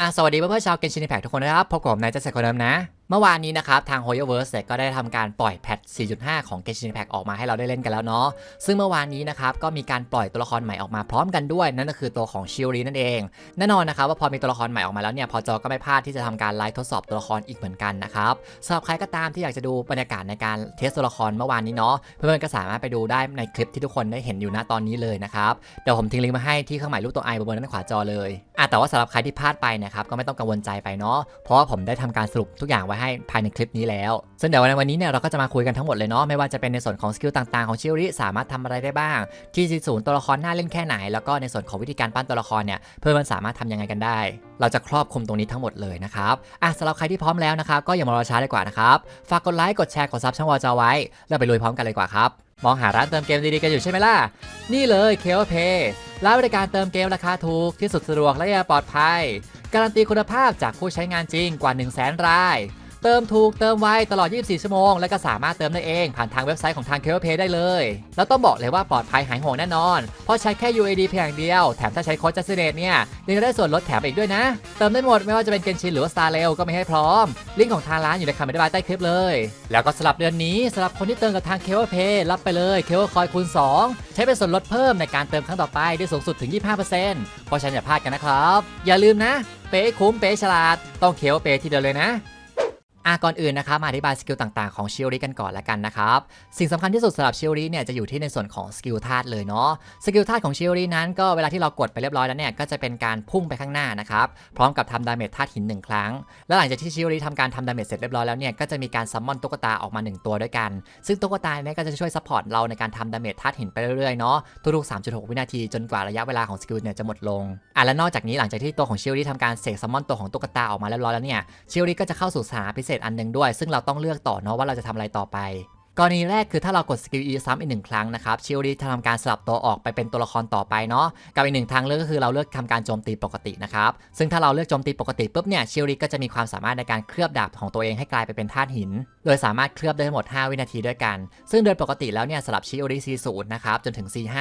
อะสวัสดีเพื่อนๆชาวเกนชินแพคทุกคนนะครับพบกับผมนายเจษฎาคนเดิมนะ เมื่อวานนี้นะครับทาง h o y o v e r s e ก็ได้ทำการปล่อยแพท 4.5 ของ Genshin Impact ออกมาให้เราได้เล่นกันแล้วเนาะ ซึ่งเมื่อวานนี้นะครับก็มีการปล่อยตัวละครใหม่ออกมาพร้อมกันด้วย นั่นก็คือตัวของชิลรีนั่นเอง แน่นอนนะครับว่าพอมีตัวละครใหม่ออกมาแล้วเนี่ยพอจอก็ไม่พลาดที่จะทำการไลฟ์ทดสอบตัวละครอีกเหมือนกันนะครับสำหรับใครก็ตามที่อยากจะดูบรรยากาศในการเทสตัวละครเมื่อวานนี้เนาะเพื่อนๆก็สามารถไปดูได้ในคลิปที่ทุกคนได้เห็นอยู่ณตอนนี้เลยนะครับเดี๋ยวผมทิ้งลิงก์มาให้ที่เครื่องหมายรูปตัวไอบนด้านขวาจอเลยอะแต่ว่าสำหรับใครที่พลาดไปนะครับก็ไม่ต้องกังวลใจไปเนาะเพราะว่าผมได้ทำการสรุปทุกอย่างไว้ให้ภายในคลิปนี้แล้ว ซึ่งเดี๋ยวในวันนี้เนี่ยเราก็จะมาคุยกันทั้งหมดเลยเนาะไม่ว่าจะเป็นในส่วนของสกิลต่างๆของชิริสามารถทำอะไรได้บ้าง ที่ศูนย์ตัวละครน่าเล่นแค่ไหน แล้วก็ในส่วนของวิธีการปั้นตัวละครเนี่ยเพื่อนมันสามารถทำยังไงกันได้ เราจะครอบคลุมตรงนี้ทั้งหมดเลยนะครับอะสำหรับใครที่พร้อมแล้วนะครับก็อย่ามารอช้าเลยกว่านะครับฝากกดไลค์กดแชร์กดซับช่องวอลจอไว้แล้วไปลุยพร้อมกันเลยกว่าครับมองหาร้านเติมเกมดีๆกันอยู่ใช่ไหมล่ะ นี่เลยเคลเพย์ร้านบริการเติมเกมราคาถูกที่สุดสะดวกและปลอดภัย การันตีคุณภาพจากผู้ใช้งานจริงกว่า 1 0 0 0 0แสนราย เติมถูกเติมไวตลอด 24 ชั่วโมง และก็สามารถเติมได้เอง ผ่านทางเว็บไซต์ของทาง k e l p a y ได้เลย แล้วต้องบอกเลยว่าปลอดภัยหายห่วงแน่นอน เพราะใช้แค่ UAD เพียงอย่างเดียว แถมถ้าใช้โค้ดจัสเนตเนี่ยยังจะได้ส่วนลดแถมอีกด้วยนะ เติมได้หมดไม่ว่าจะเป็นเกนชินหรือว่า Star r a i l ก็ไม่ให้พร้อม ลิงก์ของทางร้านอยู่ในคำอธิบายใต้คลิปเลย แล้วก็สำหรับเดือนนี้สำหรับคนที่เติมกับทาง k e l p a y รับไปเลยเค l คอยคูณ 2 ใช้เป็นส่วนลดเพิ่มในการเติมครั้งต่อไปได้สูงสุดถึง 25%เพราะฉะนันอย่าพลาดกันนะครับอย่าลืมนะเป๊คุ้มเป๊ฉลาดต้องเค l p a y ทีเดียวเลยนะ อะก่อนอื่นนะครับมาอธิบายสกิลต่างๆของชิลริกันก่อนละกันนะครับสิ่งสำคัญที่สุดสำหรับชิลริเนี่ยจะอยู่ที่ในส่วนของสกิลธาตุเลยเนาะสกิลธาตุของชิลรินั้นก็เวลาที่เรากดไปเรียบร้อยแล้วเนี่ยก็จะเป็นการพุ่งไปข้างหน้านะครับพร้อมกับทำดาเมจธาตุหินหนึ่งครั้ง แล้วหลังจากที่ชิลริทำการทำดาเมจเสร็จเรียบร้อยแล้วเนี่ยก็จะมีการซัมมอนตุ๊กตาออกมาหนึ่งตัวด้วยกัน ซึ่งตุ๊กตาเนี่ยก็จะช่วยซัพพอร์ตเราในการทำดาเมจธาตุหินไปเรื่อยๆเนาะทุกๆ3.6 วินาทีจนกว่าระยะเวลาของสกิลเนี่ยจะหมดลงอะและนอกจากนี้หลังจากที่ตัวของชิลริทำการเสกซัมมอนตัวของตุ๊กตาออกมาเรียบร้อยแล้วเนี่ยชิลริก็จะเข้าสู่สถานะพิเศษอันหนึ่งด้วย ซึ่งเราต้องเลือกต่อเนาะว่าเราจะทำอะไรต่อไปกรณีแรกคือถ้าเรากดสกิล E ซ้ำอีกหนึ่งครั้งนะครับชิลดีจะทำการสลับตัวออกไปเป็นตัวละครต่อไปเนาะกับอีกหนึ่งทางเลือกก็คือเราเลือกทำการโจมตีปกตินะครับซึ่งถ้าเราเลือกโจมตีปกติปุ๊บเนี่ยชิลดีก็จะมีความสามารถในการเคลือบดาบของตัวเองให้กลายไปเป็นธาตุหิน โดยสามารถเคลือบได้ทั้งหมด 5 วินาทีด้วยกัน ซึ่งโดยปกติแล้วเนี่ยสำหรับชิลดี C0 นย์นะครับจนถึง C5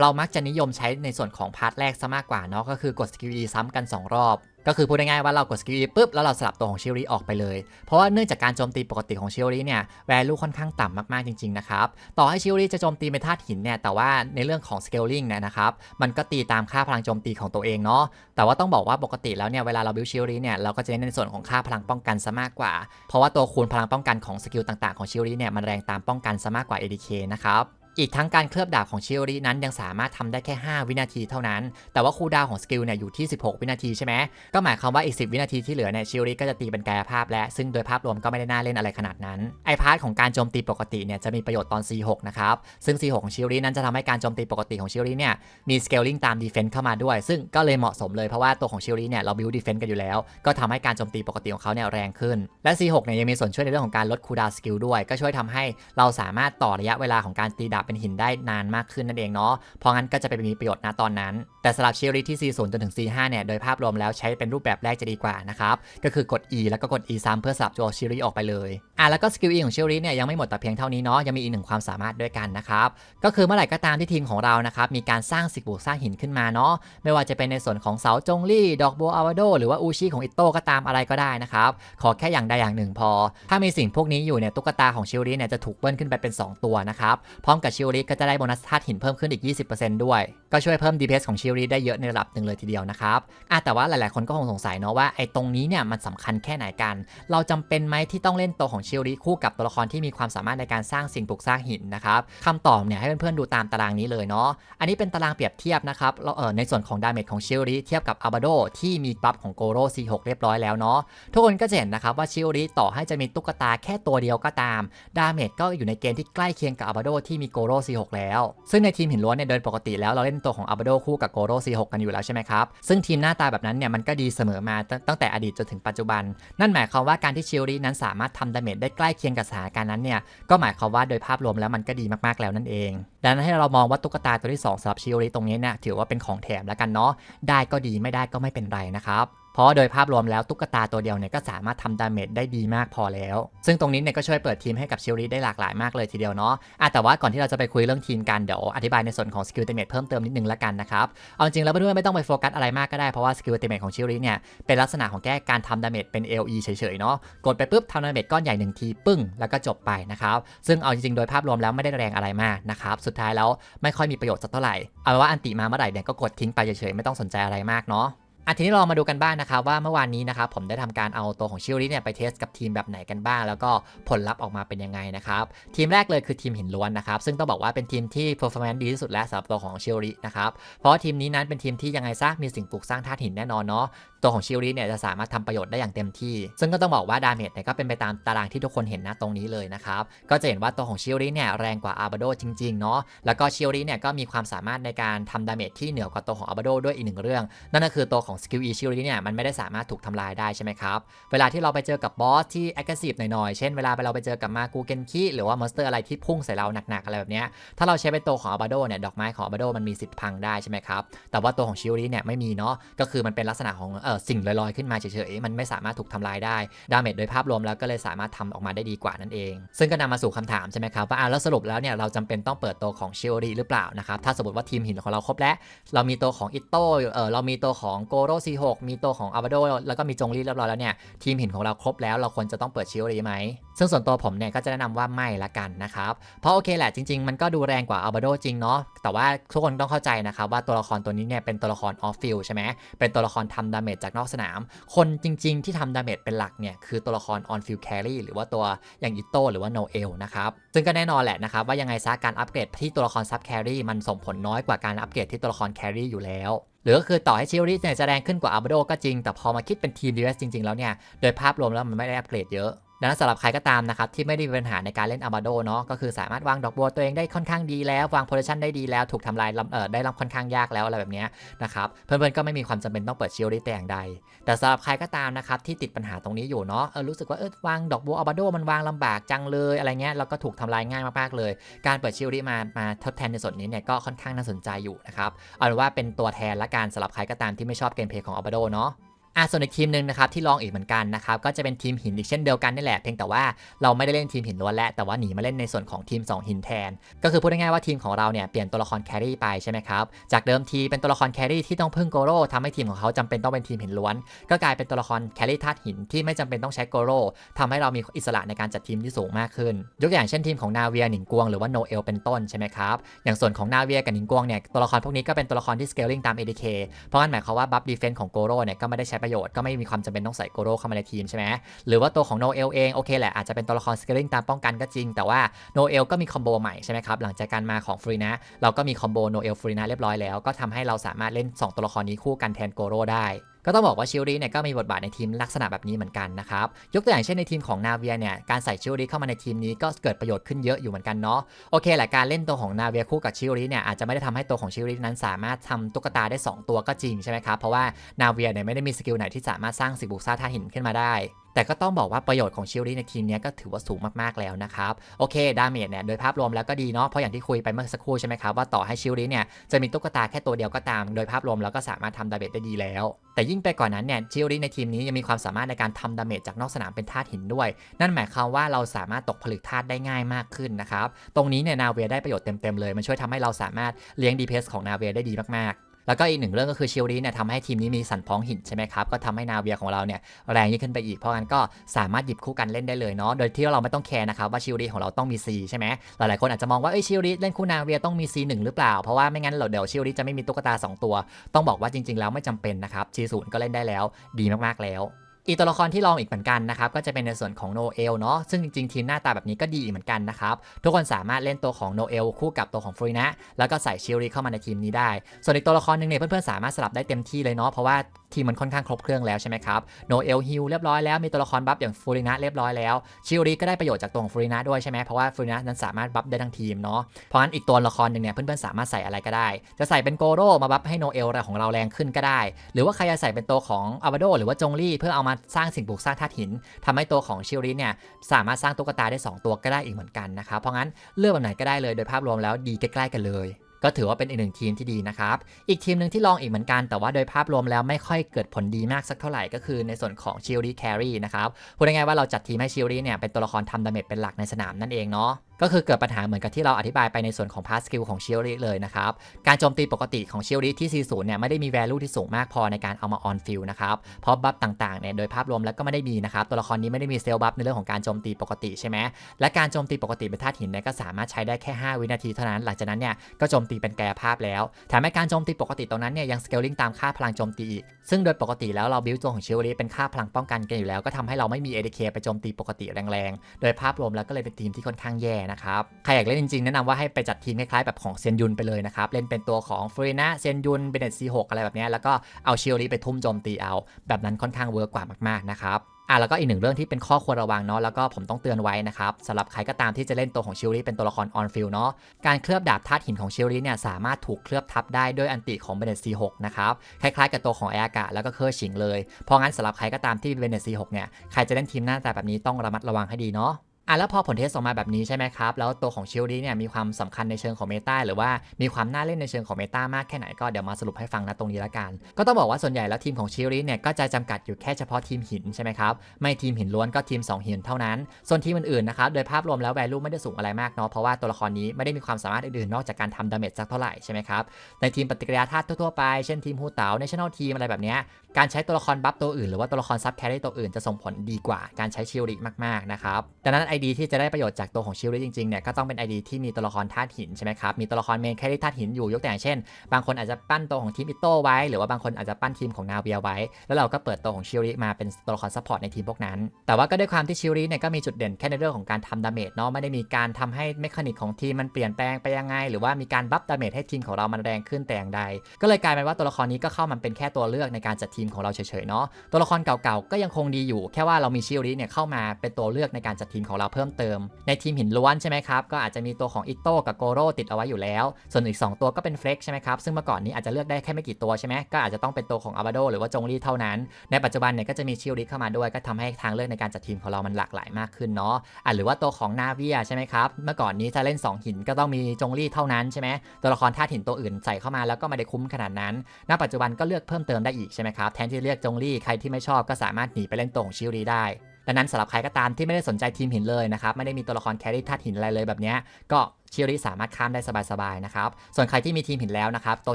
เรามักจะนิยมใช้ในส่วนของพาร์ทแรกซะมากกว่าเนาะก็คือกดสกิล E ซ้ำกันสองรอบ ก็คือพูดง่ายๆว่าเรากดสกิลปุ๊บแล้วเราสลับตัวของเชิลรีออกไปเลย เพราะว่าเนื่องจากการโจมตีปกติของเชิลรีเนี่ยแวลูค่อนข้างต่ำมากๆจริงๆนะครับต่อให้เชิลรีจะโจมตีเป็นธาตุหินเนี่ยแต่ว่าในเรื่องของสเกลลิงเนี่ยนะครับมันก็ตีตามค่าพลังโจมตีของตัวเองเนาะแต่ว่าต้องบอกว่าปกติแล้วเนี่ยเวลาเราบิวชิลรีเนี่ยเราก็จะเน้นในส่วนของค่าพลังป้องกันซะมากกว่า เพราะว่าตัวคูณพลังป้องกันของสกิลต่างๆของเชิลรีเนี่ยมันแรงตามป้องกันซะมากกว่า ADK นะครับ อีกทั้งการเคลือบดาบของชิลรินั้นยังสามารถทำได้แค่ 5 วินาทีเท่านั้น แต่ว่าคูดาวของสกิลเนี่ยอยู่ที่ 16 วินาทีใช่ไหมก็หมายความว่าอีก 10 วินาทีที่เหลือเนี่ยชิลริก็จะตีเป็นกายภาพ และซึ่งโดยภาพรวมก็ไม่ได้น่าเล่นอะไรขนาดนั้นไอพาร์ทของการโจมตีปกติเนี่ยจะมีประโยชน์ตอน C6 นะครับซึ่ง C6 ของชิลรินั้นจะทำให้การโจมตีปกติของชิลริเนี่ยมีสเกลลิงตามดีเฟนส์เข้ามาด้วย ซึ่งก็เลยเหมาะสมเลยเพราะว่าตัวของชิลริเนี่ยเราบิวดีเฟนส์กันอยู่แล้ว ก็ทำให้การโจมตีปกติของเขาเนี่ยแรงขึ้นและ C6 เนี่ยยังมีส่วนช่วยในเรื่องของการลดคูดาวสกิลด้วย ก็ช่วยทำให้เราสามารถต่อระยะเวลาของการตีดาบเป็นหินได้นานมากขึ้นนั่นเองเนาะเพราะงั้นก็จะไปมีประโยชน์นะตอนนั้น แต่สำหรับเชิลริที่ C0 จนถึง C5 เนี่ยโดยภาพรวมแล้วใช้เป็นรูปแบบแรกจะดีกว่านะครับก็คือกด E แล้วก็กด E ซ้ำเพื่อสลับตัวเชิลริออกไปเลยอะแล้วก็สกิล E ของเชิลริเนี่ยยังไม่หมดแต่เพียงเท่านี้เนาะยังมีอีกหนึ่งความสามารถด้วยกันนะครับก็คือเมื่อไหร่ก็ตามที่ทีมของเรานะครับมีการสร้างสิ่งปลูกสร้างหินขึ้นมาเนาะไม่ว่าจะเป็นในส่วนของเสาจงลี่ ดอกบัวอาวาโดหรือว่าอูชิของอิโต้ก็ตามอะไรก็ได้นะครับขอแค่อย่างใดอย่างหนึ่งพอ ถ้ามีสิ่งพวกนี้อยู่เนี่ยตุ๊กตาของชิลริเนี่ยจะถูกเบิ้ลขึ้นไปเป็น 2 ตัวนะครับพร้อมกับชิลริก็จะได้โบนัสธาตุหินเพิ่มขึ้นอีก 20%ด้วย ก็ช่วยเพิ่ม DPS ของชิลริได้เยอะในระดับหนึ่งเลยทีเดียวนะครับอะแต่ว่าหลายๆ คนก็คงสงสัยเนาะว่าไอ้ตรงนี้เนี่ยมันสำคัญแค่ไหนกัน เราจำเป็นไหมที่ต้องเล่นตัวของชิลริคู่กับตัวละครที่มีความสามารถในการสร้างสิ่งปลูกสร้างหินนะครับคำตอบเนี่ยให้เพื่อนๆดูตามตารางนี้เลยเนาะอันนี้เป็นตารางเปรียบเทียบนะครับเราเออในส่วนของดาเมจของชิลริเทียบกับอาบาโดที่มีบัฟของโกโร่ C6 เรียบร้อยแล้วเนาะทุกคนก็จะเห็นนะครับว่าชิลริต่อให้จะมีตุ๊กตาแค่ตัวเดียวก็ตาม ดาเมจก็อยู่ในเกณฑ์ที่ใกล้เคียงกับอาบาโดที่มีโกโร C6 แล้ว ซึ่งในทีมหินล้วนเนี่ยโดยปกติแล้วเราเล่นตัวของอาบาโดคู่กับโกโร่ C6 กันอยู่แล้วใช่ไหมครับ ซึ่งทีมหน้าตาแบบนั้นเนี่ยมันก็ดีเสมอมาตั้งแต่อดีตจนถึงปัจจุบัน นั่นหมายความว่าการที่ชิลรินั้นสามารถทำดาเมจได้ใกล้เคียงกับสถานการณ์นั้นเนี่ยก็หมายความว่าโดยภาพรวมแล้วมันก็ดีมากๆแล้วนั่นเอง ดังนั้นให้เรามองว่าตุ๊กตาตัวที่2สำหรับชิโอริตรงนี้เนี่ยถือว่าเป็นของแถมแล้วกันเนาะได้ก็ดีไม่ได้ก็ไม่เป็นไรนะครับ เพราะโดยภาพรวมแล้วตุ๊กตาตัวเดียวเนี่ยก็สามารถทำดาเมจได้ดีมากพอแล้ว ซึ่งตรงนี้เนี่ยก็ช่วยเปิดทีมให้กับชิลริได้หลากหลายมากเลยทีเดียวเนาะอะแต่ว่าก่อนที่เราจะไปคุยเรื่องทีมกันเดี๋ยวอธิบายในส่วนของสกิลเตเมจเพิ่มเติมนิดนึงละกันนะครับ เอาจริงแล้วเพื่อนๆไม่ต้องไปโฟกัสอะไรมากก็ได้เพราะว่าสกิลเตเมจของชิลริเนี่ยเป็นลักษณะของแค่การทำดาเมจเป็น LE เฉยๆเนาะกดไปปุ๊บทำดาเมจก้อนใหญ่หนึ่งทีปึ้งแล้วก็จบไปนะครับซึ่งเอาจริงๆโดยภาพรวมแล้วไม่ได้แรงอะไรมากนะครับสุดท้ายแล้วไม่ค่อยมีประโยชน์สักเท่าไหร่เอาว่าอันติมาเมื่อไหร่เนี่ยก็กดทิ้งไปเฉยๆไม่ต้องสนใจอะไรมากเนาะ อะทีนี้เรามาดูกันบ้างนะครับว่าเมื่อวานนี้นะครับผมได้ทำการเอาตัวของชิลริเนี่ยไปเทสกับทีมแบบไหนกันบ้าง แล้วก็ผลลัพธ์ออกมาเป็นยังไงนะครับทีมแรกเลยคือทีมหินล้วนนะครับซึ่งต้องบอกว่าเป็นทีมที่ performance ดีที่สุดแล้วสำหรับตัวของชิลรินะครับเพราะทีมนี้นั้นเป็นทีมที่ยังไงซะมีสิ่งปลูกสร้างธาตุหินแน่นอนเนาะตัวของชิลริเนี่ยจะสามารถทำประโยชน์ได้อย่างเต็มที่ ซึ่งก็ต้องบอกว่าดาเมจเนี่ยก็เป็นไปตามตารางที่ทุกคนเห็นนะตรงนี้เลยนะครับก็จะเห็นว่าตัวของชิลริเนี่ยแรงกว่าอาบาโดจริงๆเนาะแล้วก็ชิลริเนี่ยก็มีความสามารถในการทำดาเมจที่เหนือกว่าตัวของอาบาโดด้วยอีกหนึ่งเรื่อง นั่นก็คือตัวของสกิลอีชิลริเนี่ยมันไม่ได้สามารถถูกทำลายได้ใช่ไหมครับ เวลาที่เราไปเจอกับบอสที่ aggressive หน่อยๆ เช่นเวลาเราไปเจอกับมากูเกนคิหรือว่ามอนสเตอร์อะไรที่พุ่งใส่เราหนักๆอะไรแบบเนี้ยถ้าเราใช้เป็นตัวของอาบาโดเนี่ยดอกไม้ของอาบาโดมันมีสิทธิ์พังได้ใช่ไหมครับแต่ว่าตัวของชิลริเนี่ยไม่มีเนาะก็คือมันเป็นลักษณะของเออสิ่งลอยๆขึ้นมาเฉยๆมันไม่สามารถถูกทำลายได้ดาเมจโดยภาพรวมแล้วก็เลยสามารถทำออกมาได้ดีกว่านั่นเอง ซึ่งก็นำมาสู่คำถามใช่ไหมครับว่าอะแล้วสรุปแล้วเนี่ยเราจำเป็นต้องเปิดตัวของชิลริหรือเปล่านะครับถ้าสมมติว่าทีมหินของเราครบแล้วเรามีตัวของอิโต้เออเรามีตัวของโกโรซีหมีตัวของอาบาโดแล้วก็มีจงรีเรียบร้อยแล้วเนี่ยทีมหินของเราครบแล้วเราควรจะต้องเปิดชิลรีไหมซึ่งส่วนตัวผมเนี่ยก็จะแนะนำว่าไม่ละกันนะครับ เพราะโอเคแหละจริง ๆ มันก็ดูแรงกว่าอาบาโดจริงเนาะแต่ว่าทุกคนต้องเข้าใจนะครับว่าตัวละครตัวนี้เนี่ยเป็นตัวละครออฟฟิลใช่ไหมเป็นตัวละครทำดาเมจจากนอกสนาม คนจริง ๆ ที่ทำดาเมจเป็นหลักเนี่ยคือตัวละครออนฟิลแครี่หรือว่าตัวอย่างอิโต้หรือว่าโนเอลนะครับซึ่งก็แน่นอนแหละนะครับว่ายังไงซะการอัปเกรดที่ตัวละครซับแครี่มันส่งผลน้อยกว่าการอัปเกรดที่ตัวละครแครี่อยู่แล้ว หรือก็คือต่อให้ชิลริเนี่ยจะแรงขึ้นกว่าอาร์บาโดก็จริง แต่พอมาคิดเป็นทีมดีเอสจริง ๆ แล้วเนี่ย โดยภาพรวมแล้วมันไม่ได้อัปเกรดเยอะ ดังนั้นสำหรับใครก็ตามนะครับที่ไม่ได้มีปัญหาในการเล่นอาร์บาโดเนาะก็คือสามารถวางดอกบัวตัวเองได้ค่อนข้างดีแล้ว วางโพซิชันได้ดีแล้วถูกทำลายลำเออได้รับค่อนข้างยากแล้วอะไรแบบนี้นะครับเพื่อนๆก็ไม่มีความจำเป็นต้องเปิดชิลริแต่อย่างใด แต่สำหรับใครก็ตามนะครับที่ติดปัญหาตรงนี้อยู่เนาะเออรู้สึกว่าเออวางดอกบัวอาร์บาโดมันวางลำบากจังเลยอะไรเงี้ยแล้วก็ถูกทำลายง่ายมากๆเลย การเปิดชิลริมามาทดแทนในส่วนนี้เนี่ยก็ค่อนข้างน่าสนใจอยู่นะครับเอาเป็นว่าเป็นตัวแทนละกันสำหรับใครก็ตามที่ไม่ชอบเกมเพย์ของอัลบาโดเนาะ อะส่วนอีกทีมหนึ่งนะครับที่ลองอีกเหมือนกันนะครับก็จะเป็นทีมหินอีกเช่นเดียวกันนี่แหละเพียงแต่ว่าเราไม่ได้เล่นทีมหินล้วนแล้วแต่ว่าหนีมาเล่นในส่วนของทีม 2 หินแทน ก็คือพูดง่ายๆว่าทีมของเราเนี่ยเปลี่ยนตัวละครแครี่ไปใช่ไหมครับจากเดิมทีเป็นตัวละครแครี่ที่ต้องพึ่งโกโร่ทำให้ทีมของเขาจำเป็นต้องเป็นทีมหินล้วน ก็กลายเป็นตัวละครแครี่ธาตุหินที่ไม่จำเป็นต้องใช้โกโร่ทำให้เรามีอิสระในการจัดทีมที่สูงมากขึ้น ยกอย่างเช่นทีมของนาเวียหนิงกวงหรือว่าโนเอลเป็นต้นใช่ไหมครับอย่างส่วนของนาเวียกับหนิงกวงเนี่ยตัวละครพวกนี้ก็เป็นตัวละครที่สเกลลิ่งตาม ADK เพราะงั้นหมายความว่าบัฟดีเฟนส์ของโกโร่เนี่ยก็ไม่ได้ใช้ประโยชน์ก็ไม่มีความจำเป็นต้องใส่โกโร่เข้ามาในทีมใช่ไหมหรือว่าตัวของโนเอลเองโอเคแหละอาจจะเป็นตัวละครสเกลลิ่งตามป้องกันก็จริง แต่ว่าโนเอลก็มีคอมโบใหม่ใช่ไหมครับหลังจากการมาของฟรีนะเราก็มีคอมโบโนเอลฟรีนะเรียบร้อยแล้วก็ทำให้เราสามารถเล่น 2 ตัวละครนี้คู่กันแทนโกโร่ได้ ก็ต้องบอกว่าชิลรีเนี่ยก็มีบทบาทในทีมลักษณะแบบนี้เหมือนกันนะครับยกตัวอย่างเช่นในทีมของนาเวียเนี่ยการใส่ชิลรีเข้ามาในทีมนี้ก็เกิดประโยชน์ขึ้นเยอะอยู่เหมือนกันเนาะโอเคแหละการเล่นตัวของนาเวียคู่กับชิลรีเนี่ยอาจจะไม่ได้ทำให้ตัวของชิลรีนั้นสามารถทำตุ๊กตาได้ 2 ตัวก็จริงใช่ไหมครับเพราะว่านาเวียเนี่ยไม่ได้มีสกิลไหนที่สามารถสร้างสิบุกซ่าท่าหินขึ้นมาได้ แต่ก็ต้องบอกว่าประโยชน์ของชิลลี่ในทีมนี้ก็ถือว่าสูงมากๆแล้วนะครับ โอเค ดาเมจเนี่ยโดยภาพรวมแล้วก็ดีเนาะ เพราะอย่างที่คุยไปเมื่อสักครู่ใช่ไหมครับว่าต่อให้ชิลลี่เนี่ยจะมีตุ๊กตาแค่ตัวเดียวก็ตาม โดยภาพรวมแล้วก็สามารถทำดาเมจได้ดีแล้ว แต่ยิ่งไปกว่านนั้นเนี่ยชิลลี่ในทีมนี้ยังมีความสามารถในการทำดาเมจจากนอกสนามเป็นธาตุหินด้วย นั่นหมายความว่าเราสามารถตกผลึกธาตุได้ง่ายมากขึ้นนะครับ ตรงนี้เนี่ยนาเวียได้ประโยชน์เต็มๆเลย มันช่วยทำให้เราสามารถเลี้ยงดีเพสของนาเวียได้ดีมากๆ แล้วก็อีกหนึ่งเรื่องก็คือชิลรีเนี่ยทำให้ทีมนี้มีสันพ้องหินใช่ไหมครับก็ทำให้นาเวียของเราเนี่ยแรงยิ่งขึ้นไปอีกเพราะงั้นก็สามารถหยิบคู่กันเล่นได้เลยเนาะโดยที่เราไม่ต้องแคร์นะครับว่าชิลรีของเราต้องมี C ใช่ไหมหลายๆคนอาจจะมองว่าเอ้ยชิลรีเล่นคู่นาเวียต้องมี C1 หรือเปล่าเพราะว่าไม่งั้นเราเดี๋ยวชิลรีจะไม่มีตุ๊กตา 2 ตัว ต้องบอกว่าจริง ๆ แล้วไม่จำเป็นนะครับ G0 ก็เล่นได้แล้ว ดีมากๆแล้ว อีกตัวละครที่ลองอีกเหมือนกันนะครับก็จะเป็นในส่วนของโนเอลเนาะซึ่งจริงๆทีมหน้าตาแบบนี้ก็ดีอีกเหมือนกันนะครับทุกคนสามารถเล่นตัวของโนเอลคู่กับตัวของฟรีนะแล้วก็ใส่ชิลรีเข้ามาในทีมนี้ได้ ส่วนอีกตัวละครหนึ่งเนี่ยเพื่อนๆสามารถสลับได้เต็มที่เลยเนาะเพราะว่าทีมมันค่อนข้างครบเครื่องแล้วใช่ไหมครับโนเอลฮิลเรียบร้อยแล้วมีตัวละครบัฟอย่างฟูรินะเรียบร้อยแล้วชิลรีก็ได้ประโยชน์จากตัวของฟูรินะด้วยใช่ไหมเพราะว่าฟูรินะนั้นสามารถบัฟได้ทั้งทีมเนาะเพราะงั้นอีกตัวละครหนึ่งเนี่ยเพื่อนๆสามารถใส่อะไรก็ได้ จะใส่เป็นโกโร่มาบัฟให้โนเอลของเราแรงขึ้นก็ได้ หรือว่าใครจะใส่เป็นตัวของอาวาโดหรือว่าจงลี่เพื่อเอามาสร้างสิ่งปลูกสร้างธาตุหินทำให้ตัวของชิลริเนี่ยสามารถสร้างตุ๊กตาได้ 2 ตัวก็ได้อีกเหมือนกันนะครับ เพราะงั้นเลือกแบบไหนก็ได้เลยโดยภาพรวมแล้วดีใกล้ๆกันเลยก็ถือว่าเป็นอีกหนึ่งทีมที่ดีนะครับ อีกทีมหนึ่งที่ลองอีกเหมือนกัน แต่ว่าโดยภาพรวมแล้วไม่ค่อยเกิดผลดีมากสักเท่าไหร่ก็คือในส่วนของชิลลี่แครีนะครับ พูดง่ายๆว่าเราจัดทีมให้ชิลลี่เนี่ยเป็นตัวละครทำดาเมจเป็นหลักในสนามนั่นเองเนาะก็คือเกิดปัญหาเหมือนกับที่เราอธิบายไปในส่วนของพาสกิลของเชิลลี่เลยนะครับ การโจมตีปกติของเชิลลี่ที่ 40 เนี่ยไม่ได้มี value ที่สูงมากพอในการเอามา on field นะครับ เพราะบัฟต่างๆ เนี่ยโดยภาพรวมแล้วก็ไม่ได้มีนะครับ ตัวละครนี้ไม่ได้มีเซลล์บัฟในเรื่องของการโจมตีปกติใช่ไหม และการโจมตีปกติเป็นธาตุหินเนี่ยก็สามารถใช้ได้แค่ 5 วินาทีเท่านั้น หลังจากนั้นเนี่ยก็โจมตีเป็นกายภาพแล้วแถมการโจมตีปกติตรงนั้นเนี่ยยังสเกลลิงตามค่าพลังโจมตีอีก ซึ่งโดยปกติแล้วเราบิวตัวของชิลลี่เป็นค่าพลังป้องกันกันอยู่แล้ว ก็ทำให้เราไม่มี ADK ไปโจมตีปกติแรงๆ โดยภาพรวมแล้วก็เลยเป็นทีมที่ค่อนข้างแย่นะครับ ใครอยากเล่นจริงๆ แนะนำว่าให้ไปจัดทีมคล้ายๆแบบของเซียนยุนไปเลยนะครับ เล่นเป็นตัวของฟรีนะเซียนยุนเบเนตซีหอะไรแบบนี้แล้วก็เอาชิลลี่ไปทุ่มโจมตีเอา แบบนั้นค่อนข้างเวิร์กกว่ามากๆนะครับอะแล้วก็อีกหนึ่งเรื่องที่เป็นข้อควรระวังเนาะแล้วก็ผมต้องเตือนไว้นะครับสำหรับใครก็ตามที่จะเล่นตัวของชิลลี่เป็นตัวละครออนฟิลเนาะการเคลือบดาบธาตุหินของชิลลี่เนี่ยสามารถถูกเคลือบทับได้ด้วยอันติของเบเนตซีหนะครับคล้ายๆกับตัวของไออากะแล้วก็เคอร์ชิงเลยเพราะงั้นสำหรับใครก็ตามที่เบเนตซีหเนี่ยใครจะเล่นทีมหน้าตาแบบนี้ต้องระมัดระวังให้ดีเนาะ อะแล้วพอผลเทสออกมาแบบนี้ใช่ไหมครับ แล้วตัวของชิลดี้เนี่ยมีความสำคัญในเชิงของเมตาหรือว่ามีความน่าเล่นในเชิงของเมตามากแค่ไหนก็เดี๋ยวมาสรุปให้ฟังนะตรงนี้ละกัน ก็ต้องบอกว่าส่วนใหญ่แล้วทีมของชิลดี้เนี่ยก็จะจำกัดอยู่แค่เฉพาะทีมหินใช่ไหมครับ ไม่ทีมหินล้วนก็ทีม 2 หินเท่านั้น ส่วนทีมอื่นๆนะครับโดยภาพรวมแล้ว value ไม่ได้สูงอะไรมากเนาะเพราะว่าตัวละครนี้ไม่ได้มีความสามารถอื่นๆนอกจากการทำดาเมจสักเท่าไหร่ใช่ไหมครับในทีมปฏิกิริยาธาตุทั่วๆไปเช่นทีมฮูเต๋า national team อะไรแบบเนี้ยการใช้ตัวละครบัฟตัวอื่นหรือว่าตัวละครซับแครี่ตัวอื่นจะส่งผลดีกว่าการใช้ชิลลี่มากๆนะครับดังนั้น ID ที่จะได้ประโยชน์จากตัวของชิลลี่จริงๆเนี่ยก็ต้องเป็น ID ที่มีตัวละครธาตุหินใช่ไหมครับมีตัวละครเมนแครี่ธาตุหินอยู่ยกตัวอย่างเช่น บางคนอาจจะปั้นตัวของทีมอิโต้ไว้ หรือว่าบางคนอาจจะปั้นทีมของนาเวียไว้ แล้วเราก็เปิดตัวของชิลลี่มาเป็นตัวละครซัพพอร์ตในทีมพวกนั้น แต่ว่าก็ด้วยความที่ชิลลี่เนี่ยก็มีจุดเด่นแค่ในเรื่องของการทำดาเมจเนาะไม่ได้มีการทำให้เมคานิกของทีมมันเปลี่ยนแปลงไปยังไง หรือว่ามีการบัฟดาเมจให้ทีมของเรามันแรงขึ้นแต่อย่างใด ก็เลยกลายเป็นว่าตัวละครนี้ก็เข้ามันเป็นแค่ตัวเลือกในการจัดทีมของเราเฉยๆเนาะตัวละครเก่าๆก็ยังคงดีอยู่ แค่ว่าเรามีชิลลี่เนี่ยเข้ามาเป็นตัวเลือกในการจัดทีมของเราเพิ่มเติม ในทีมหินล้วนใช่ไหมครับ ก็อาจจะมีตัวของอิโต้กับโกโร่ติดเอาไว้อยู่แล้ว ส่วนอีก 2 ตัวก็เป็นเฟล็กใช่ไหมครับ ซึ่งเมื่อก่อนนี้อาจจะเลือกได้แค่ไม่กี่ตัวใช่ไหมก็อาจจะต้องเป็นตัวของอาบาโดหรือว่าจงลี่เท่านั้น ในปัจจุบันเนี่ยก็จะมีชิลลี่เข้ามาด้วย ก็ทำให้ทางเลือกในการจัดทีมของเรามันหลากหลายมากขึ้นเนาะอะหรือว่าตัวของนาเวียใช่ไหมครับ เมื่อก่อนนี้ถ้าเล่น 2 หินก็ต้องมีจงลี่เท่านั้นใช่ไหมตัวละครธาตุหินตัวอื่นใส่เข้ามาแล้วก็ไม่ได้คุ้มขนาดนั้น ณ ปัจจุบันก็เลือกเพิ่มเติมได้อีกใช่ไหมครับ แทนที่เลือกจงลี่ใครที่ไม่ชอบก็สามารถหนีไปเล่นตัวของชิลลี่ได้ ดังนั้นสำหรับใครก็ตามที่ไม่ได้สนใจทีมหินเลยนะครับ ไม่ได้มีตัวละครแครี่ธาตุหินอะไรเลยแบบนี้ก็ชิลลี่สามารถข้ามได้สบายๆนะครับ ส่วนใครที่มีทีมหินแล้วนะครับ ตัว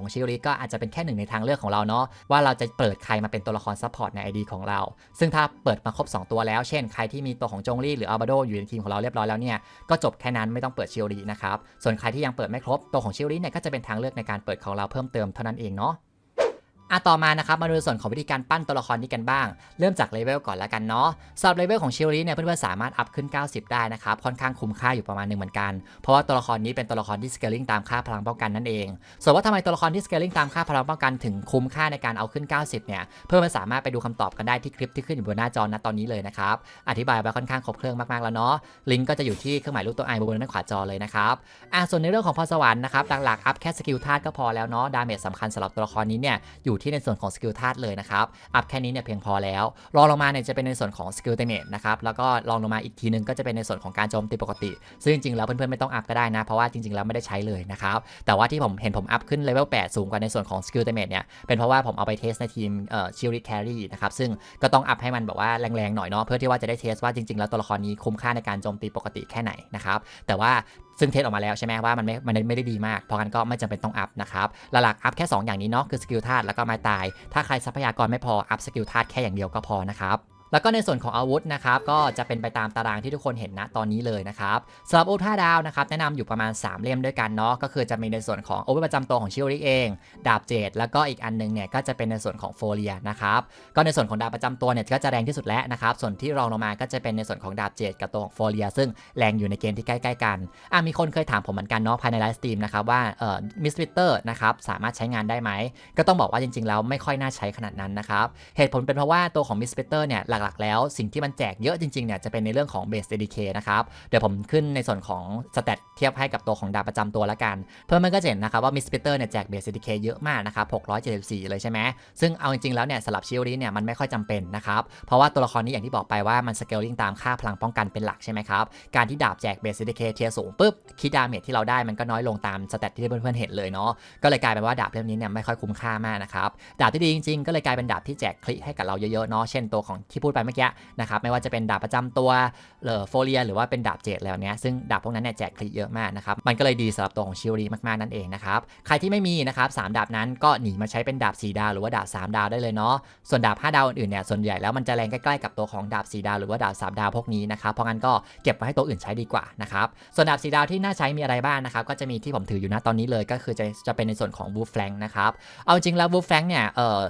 ของชิลลี่ก็อาจจะเป็นแค่หนึ่งในทางเลือกของเราเนาะ ว่าเราจะเปิดใครมาเป็นตัวละครซัพพอร์ตใน ID ของเรา ซึ่งถ้าเปิดมาครบ 2 ตัวแล้ว เช่น ใครที่มีตัวของจงลี่หรืออัลบาโดอยู่ในทีมของเราเรียบร้อยแล้วเนี่ย ก็จบแค่นั้นไม่ต้องเปิดชิลลี่นะครับ ส่วนใครที่ยังเปิดไม่ครบ ตัวของชิลลี่เนี่ยก็จะเป็นทางเลือกในการเปิดของเราเพิ่มเติมเท่านั้นเองเนาะ อะต่อมานะครับมาดูส่วนของวิธีการปั้นตัวละครนี้กันบ้าง เริ่มจากเลเวลก่อนแล้วกันเนาะสำหรับเลเวลของเชลลี่เนี่ยเพื่อนๆสามารถอัพขึ้น 90 ได้นะครับค่อนข้างคุ้มค่าอยู่ประมาณหนึ่งเหมือนกัน เพราะว่าตัวละครนี้เป็นตัวละครที่สเกลลิงตามค่าพลังป้องกันนั่นเอง ส่วนว่าทำไมตัวละครที่สเกลลิงตามค่าพลังป้องกันถึงคุ้มค่าในการเอาขึ้น 90 เนี่ยเพื่อนๆสามารถไปดูคำตอบกันได้ที่คลิปที่ขึ้นอยู่บนหน้าจอณตอนนี้เลยนะครับอธิบายไปค่อนข้างครบเครื่องมากๆแล้วเนาะลิงก์ก็จะอยู่ที่เครื่องหมายรูปตัวไอบนด้านขวาจอเลยนะครับอะส่วนในเรื่องของพรสวรรค์นะครับหลักๆอัพแค่สกิลธาตุก็พอแล้วเนาะดาเมจสำคัญสำหรับตัวละครนี้เนี่ยอยู่ที่ในส่วนของสกิลธาตุเลยนะครับ อัพแค่นี้เนี่ยเพียงพอแล้วรองลงมาเนี่ยจะเป็นในส่วนของสกิลเตเมทนะครับ แล้วก็รองลงมาอีกทีนึงก็จะเป็นในส่วนของการโจมตีปกติ ซึ่งจริงๆแล้วเพื่อนๆไม่ต้องอัพก็ได้นะ เพราะว่าจริงๆแล้วไม่ได้ใช้เลยนะครับ แต่ว่าที่ผมเห็นผมอัพขึ้นเลเวล8สูงกว่าในส่วนของสกิลเตเมทเนี่ยเป็นเพราะว่าผมเอาไปเทสในทีมเอ่อชิลลี่แครี่นะครับซึ่งก็ต้องอัพให้มันแบบว่าแรงๆหน่อยเนาะเพื่อที่ว่าจะได้เทสว่าจริงๆ แล้วตัวละครนี้คุ้มค่าในการโจมตีปกติแค่ไหนนะครับแต่ว่าซึ่งเทสออกมาแล้วใช่ไหมว่ามันไม่มันไม่ได้ดีมาก เพราะงั้นก็ไม่จำเป็นต้องอัพนะครับ หลักๆอัพแค่ 2 อย่างนี้เนาะคือสกิลธาตุแล้วก็ไม้ตาย ถ้าใครทรัพยากรไม่พออัพสกิลธาตุแค่อย่างเดียวก็พอนะครับ แล้วก็ในส่วนของอาวุธนะครับก็จะเป็นไปตามตารางที่ทุกคนเห็นนะตอนนี้เลยนะครับสำหรับอาวุธ5ดาวนะครับแนะนำอยู่ประมาณ 3 เล่มด้วยกันเนาะก็คือจะมีในส่วนของอาวุธประจำตัวของชิลลิเอง ดาบเจดแล้วก็อีกอันนึงเนี่ยก็จะเป็นในส่วนของโฟเลียนะครับก็ในส่วนของดาบประจำตัวเนี่ยก็จะแรงที่สุดแล้วนะครับส่วนที่รองลงมาก็จะเป็นในส่วนของดาบเจดกับตัวของโฟเลีย ซึ่งแรงอยู่ในเกณฑ์ที่ใกล้ๆกันอะมีคนเคยถามผมเหมือนกันเนาะภายในไลฟ์สตรีมนะครับว่าเอ่อมิสวิเตอร์นะครับสามารถใช้งานได้ไหมก็ต้องบอกว่าจริงๆแล้วไม่ค่อยน่าใช้ขนาดนั้นนะครับเหตุผลเป็นเพราะว่าตัวของมิสวิเตอร์เนี่ยหหลักๆ แล้วสิ่งที่มันแจกเยอะจริงๆเนี่ยจะเป็นในเรื่องของ base DK นะครับเดี๋ยวผมขึ้นในส่วนของสเตตเทียบให้กับตัวของดาบประจำตัวละกัน เพื่อมันก็จะเห็นนะครับว่ามิสเปเตอร์เนี่ยแจก base DK เยอะมากนะครับ674 เลยใช่ไหมซึ่งเอาจริงๆแล้วเนี่ยสำหรับชิลลี่เนี่ยมันไม่ค่อยจำเป็นนะครับเพราะว่าตัวละครนี้อย่างที่บอกไปว่ามันสเกลลิ่งตามค่าพลังป้องกันเป็นหลักใช่ไหมครับการที่ดาบแจก base DK เทียสูงปุ๊บคิดดาเมจที่เราได้มันก็น้อยลงตามสเตตที่เพื่อนๆเห็นเลยเนาะก็เลยกลายเป็นว่าดาบเล่มนี้เนี่ยไม่ค่อยคุ้มค่ามากนะครับดาบที่ดีจริงๆ ก็เลยกลายเป็นดาบที่แจกคลิให้กับเราเยอะๆเนาะเช่นตัวของที่พูดไปเมื่อกี้นะครับไม่ว่าจะเป็นดาบประจำตัวเออโฟเลียหรือว่าเป็นดาบเจดแล้วเนี้ยซึ่งดาบพวกนั้นเนี่ยแจกคลิเยอะมากนะครับมันก็เลยดีสำหรับตัวของชิลรีมากๆนั่นเองนะครับใครที่ไม่มีนะครับสามดาบนั้นก็หนีมาใช้เป็นดาบ4ดาวหรือว่าดาบ3ดาวได้เลยเนาะส่วนดาบ5ดาวอื่นๆเนี่ยส่วนใหญ่แล้วมันจะแรงใกล้ๆกับตัวของดาบ4ดาวหรือว่าดาบ3ดาวพวกนี้นะครับเพราะงั้นก็เก็บไว้ให้ตัวอื่นใช้ดีกว่านะครับส่วนดาบ4ดาวที่น่าใช้มีอะไรบ้างนะครับก็จะมีที่ผมถืออยู่นะตอนนี้เลยก็คือจะจะเป็นในส่วนของบูฟแฟงนะครับเอาจริงแล้วบูฟแฟงเนี่ยเออ